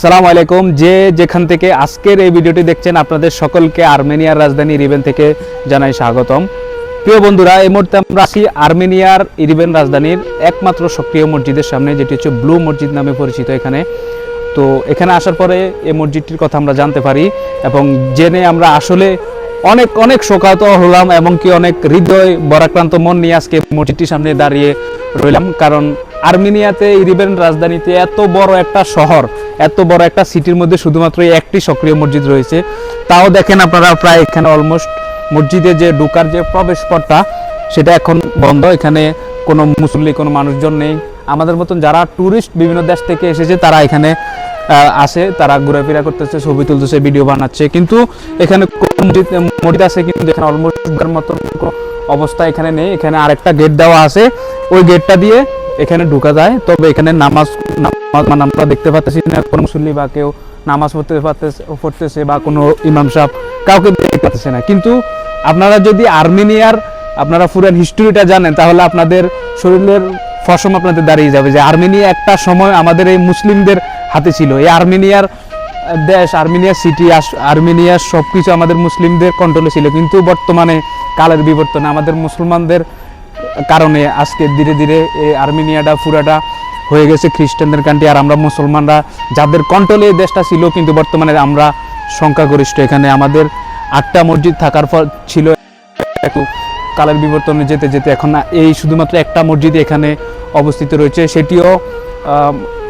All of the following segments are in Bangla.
সালাম আলাইকুম। যে যেখান থেকে আজকের এই ভিডিওটি দেখছেন, আপনাদের সকলকে আর্মেনিয়ার রাজধানী ইরিবেন থেকে জানাই স্বাগতম। প্রিয় বন্ধুরা, এই মুহূর্তে আমরা আছি আর্মেনিয়ার ইরিবেন রাজধানীর একমাত্র সক্রিয় মসজিদের সামনে, যেটি হচ্ছে ব্লু মসজিদ নামে পরিচিত এখানে। তো এখানে আসার পরে এই মসজিদটির কথা আমরা জানতে পারি এবং জেনে আমরা আসলে অনেক অনেক শোকাহত হলাম এবং কি অনেক হৃদয় বরাক্রান্ত মন নিয়ে আজকে মসজিদটির সামনে দাঁড়িয়ে রইলাম। কারণ আর্মেনিয়াতে ইরিবেন রাজধানীতে এত বড় একটা শহর এত বড় একটা সিটির মধ্যে শুধুমাত্র একটি সক্রিয় মসজিদ রয়েছে। তাও দেখেন আপনারা প্রায় এখানে অলমোস্ট মসজিদে যে ঢুকার যে প্রবেশ পথটা, সেটা এখন বন্ধ। এখানে কোনো মুসল্লি, কোনো মানুষজন নেই। আমাদের মতন যারা ট্যুরিস্ট বিভিন্ন দেশ থেকে এসেছে, তারা এখানে আসে, তারা ঘোরাফেরা করতেছে, ছবি তুলতেছে ভিডিও বানাচ্ছে। কিন্তু এখানে মসজিদ আছে, কিন্তু এখানে অলমোস্ট মতন অবস্থা এখানে নেই। এখানে আরেকটা গেট দেওয়া আছে। ওই গেটটা দিয়ে এখানে ঢুকা যায়। তবে এখানে নামাজ নামাজ মানে আমরা দেখতে পাচ্ছি না, কোনো মুসল্লি বা কেউ নামাজ পড়তে পারতেছে, পড়তেছে বা কোনো ইমাম সাহেব কাউকে দেখতে পাচ্ছে না। কিন্তু আপনারা যদি আর্মেনিয়ার, আপনারা পুরান হিস্টোরিটা জানেন, তাহলে আপনাদের শরীরের ফসম আপনাদের দাঁড়িয়ে যাবে যে আর্মেনিয়া একটা সময় আমাদের এই মুসলিমদের হাতে ছিল। এই আর্মেনিয়ার দেশ, আর্মেনিয়া সিটি আর্মেনিয়ার সব কিছু আমাদের মুসলিমদের কন্ট্রোলে ছিল। কিন্তু বর্তমানে কালের বিবর্তনে আমাদের মুসলমানদের কারণে আজকে ধীরে ধীরে এই আর্মেনিয়াটা পুরাটা হয়ে গেছে, খ্রিস্টানদের কান্ট্রি আর আমরা মুসলমানরা যাদের কন্ট্রোলে এই দেশটা ছিল, কিন্তু বর্তমানে আমরা সংখ্যাগরিষ্ঠ। এখানে আমাদের আটটা মসজিদ থাকার পর ছিল। কালের বিবর্তনে যেতে যেতে এখন এই শুধুমাত্র একটা মসজিদ এখানে অবস্থিত রয়েছে। সেটিও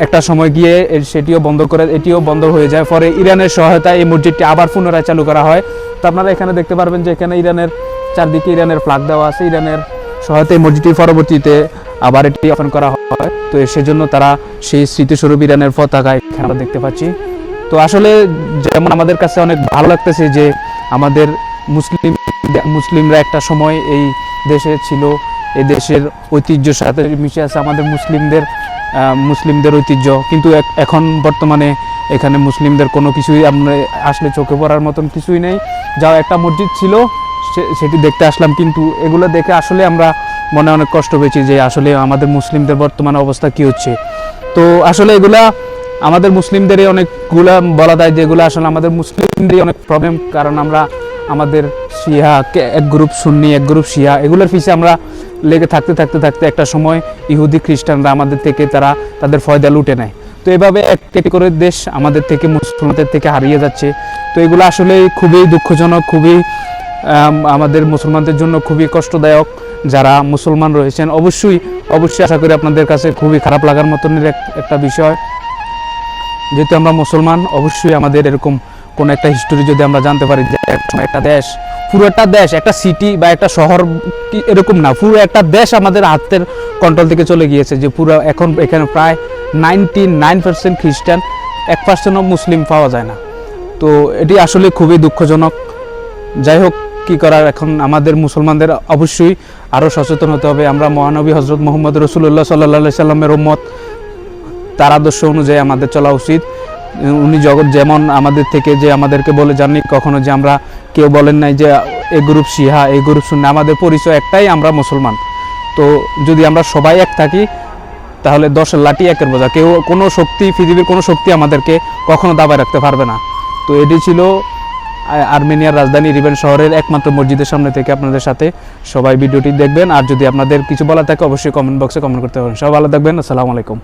একটা সময় গিয়ে সেটিও বন্ধ করে, এটিও বন্ধ হয়ে যায়। পরে ইরানের সহায়তায় এই মসজিদটি আবার পুনরায় চালু করা হয়। তো আপনারা এখানে দেখতে পারবেন যে এখানে ইরানের চারদিকে ইরানের ফ্ল্যাগ দেওয়া আছে। ইরানের সহায়তায় মসজিদটি পরবর্তীতে আবার এটি ওপেন করা হয়। তো সেজন্য তারা সেই স্মৃতিস্বরূপ ইরানের পতাকা আমরা দেখতে পাচ্ছি। তো আসলে যেমন আমাদের কাছে অনেক ভালো লাগতেছে যে আমাদের মুসলিম, মুসলিমরা একটা সময় এই দেশে ছিল। এই দেশের ঐতিহ্যের সাথে মিশে আছে আমাদের মুসলিমদের মুসলিমদের ঐতিহ্য। কিন্তু এখন বর্তমানে এখানে মুসলিমদের কোনো কিছুই আমরা আসলে চোখে পড়ার মতন কিছুই নেই। যা একটা মসজিদ ছিল সেটি দেখতে আসলাম, কিন্তু এগুলো দেখে আসলে আমরা মনে অনেক কষ্ট পেয়েছি যে আসলে আমাদের মুসলিমদের বর্তমান অবস্থা কি হচ্ছে। তো আসলে এগুলা আমাদের মুসলিমদেরই অনেকগুলা বলা যায় যেগুলো আসলে আমাদের মুসলিমদেরই অনেক প্রবলেম কারণ আমরা আমাদের শিয়া এক গ্রুপ সুন্নি, এক গ্রুপ শিয়া, এগুলোর পিছে আমরা লেগে থাকতে থাকতে থাকতে একটা সময় ইহুদি খ্রিস্টানরা আমাদের থেকে তারা তাদের ফয়দা লুটে নেয়। তো এভাবে একটি করে দেশ আমাদের থেকে মুসলমানদের থেকে হারিয়ে যাচ্ছে। তো এগুলো আসলে খুবই দুঃখজনক, খুবই আমাদের মুসলমানদের জন্য খুবই কষ্টদায়ক যারা মুসলমান রয়েছেন। অবশ্যই অবশ্যই আশা করি আপনাদের কাছে খুবই খারাপ লাগার মতনের এক- একটা বিষয়। যেহেতু আমরা মুসলমান, অবশ্যই আমাদের এরকম কোন একটা হিস্টোরি যদি আমরা জানতে পারি যে একটা দেশ, পুরো একটা দেশ, একটা সিটি বা একটা শহর কি এরকম না, পুরো একটা দেশ আমাদের হাতের কন্ট্রোল থেকে চলে গিয়েছে যে পুরো এখন, এখানে প্রায় নাইনটি নাইন পার্সেন্ট খ্রিস্টান, এক পার্সেন্টও মুসলিম পাওয়া যায় না। তো এটি আসলে খুবই দুঃখজনক। যাই হোক কি করার এখন আমাদের মুসলমানদের অবশ্যই আরও সচেতন হতে হবে। আমরা মহানবী হজরত মোহাম্মদ রসুল্লাহ সাল্লাহ সাল্লামের উম্মত। তার আদর্শ অনুযায়ী আমাদের চলা উচিত। উনি জগৎ যেমন আমাদের থেকে যে আমাদেরকে বলে যাননি, কখনো যে আমরা কেউ বলেন নাই যে এ গ্রুপ সিহা এই গ্রুপ শূন্য আমাদের পরিচয় একটাই আমরা মুসলমান। তো যদি আমরা সবাই এক থাকি, তাহলে দশের লাঠি একের বোঝা। কেউ কোনো শক্তি, পৃথিবীর কোনো শক্তি আমাদেরকে কখনো দাবায় রাখতে পারবে না। তো এটি ছিল আর্মেনিয়ার রাজধানী রিবেন শহরের একমাত্র মসজিদের সামনে থেকে আপনাদের সাথে সবাই ভিডিওটি দেখবেন। আর যদি আপনাদের কিছু বলা থাকে, অবশ্যই কমেন্ট বক্সে কমেন্ট করতে পারেন। সবাই ভালো থাকবেন। আসসালামু আলাইকুম।